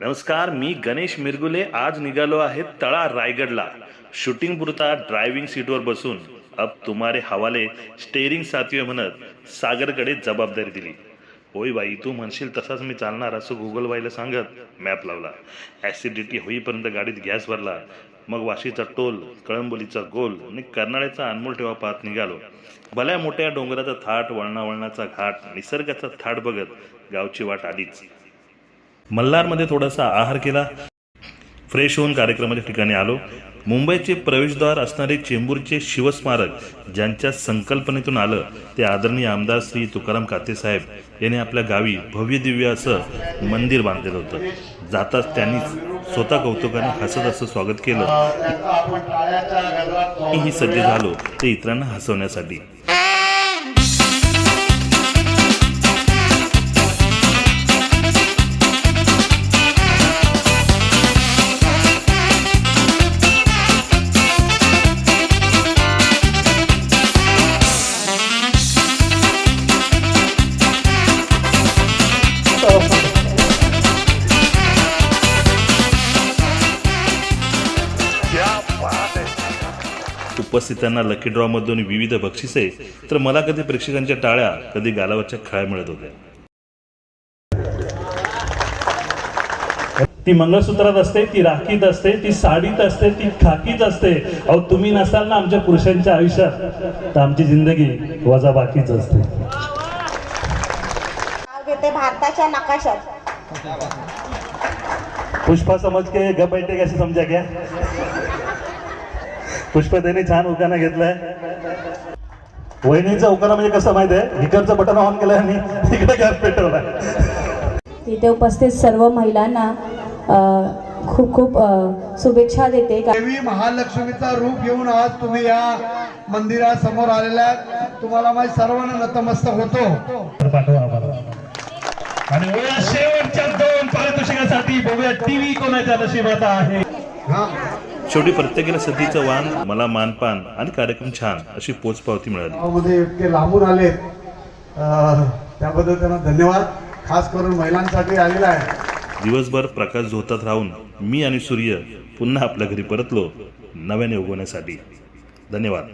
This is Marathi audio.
नमस्कार मी गणेश मिरगुले. आज निघालो आहे तळा रायगडला. शूटिंग पुरता ड्रायव्हिंग सीटवर बसून. अब तुम्हारे हवाले स्टेअरिंग सातवे म्हणत सागरकडे जबाबदारी दिली. होय बाई तू म्हणशील तसाच मी चालणार असं गुगल बाईला सांगत मॅप लावला. ॲसिडिटी होईपर्यंत गाडीत गॅस भरला. मग वाशीचा टोल कळंबोलीचा गोल आणि कर्नाळ्याचा अनमोल ठेवा पाहत निघालो. भल्या मोठ्या डोंगराचा थाट वळणा वळणाचा घाट निसर्गाचा थाट बघत गावची वाट आलीच. मल्हारमध्ये थोडासा आहार केला. फ्रेश होऊन कार्यक्रमाच्या ठिकाणी आलो. मुंबईचे प्रवेशद्वार असणारे चेंबूरचे शिवस्मारक ज्यांच्या संकल्पनेतून आलं ते आदरणीय आमदार श्री तुकाराम कातेसाहेब यांनी आपल्या गावी भव्य दिव्य असं मंदिर बांधलेलं होतं. जाताच त्यांनीच स्वतः कौतुकाने हसत असं स्वागत केलं. ही सज्ज झालो ते इतरांना हसवण्यासाठी. उपस्थितांना लकी ड्रॉमधून विविध बक्षिसे तर मला कधी प्रेक्षकांच्या टाळ्या कधी गालावरच्या खळ्या मिळत होत्या. ती मंगळसूत्रात असते ती राखीत असते ती साडीत असते ती खाकीत असते. अहो तुम्ही नसाल ना आमच्या पुरुषांच्या आयुष्यात तर आमची जिंदगी वजा बाकीच असते भारताच्या नकाशात. पुष्पा समज के ग बैठे कैसे समजा क्या? पुष्पा त्यांनी छान उखाणा घेतलाय. वहिनीचा उखाणा म्हणजे कसं माहिती आहे? इकडचं बटन ऑन केलंय आणि इकडे गॅस पेटवलाय तिथे उपस्थित सर्व महिलांना खूप खूप शुभेच्छा देते. देवी महालक्ष्मीचा रूप घेऊन आज तुम्ही या मंदिरासमोर आलेल्या आहात. तुम्हाला माझी सर्वांना नतमस्तक होतो. पाठवा आम्हाला. आणि वया शेवटच्या दोन पारितोषिकासाठी बघूया टीव्ही कोणाच्या नशिबात आहे. हा. शेवटी प्रत्येकाला सध्याचं वाण मला मानपान आणि कार्यक्रम छान अशी पोचपावती मिळाली. इतके लांबून आलेत. अं, त्याबद्दल त्यांना धन्यवाद. खास करून महिलांसाठी आलेला आहे. दिवसभर प्रकाश झोतात राहून मी आणि सूर्य पुन्हा आपल्या घरी परतलो नव्याने उगवण्यासाठी. धन्यवाद.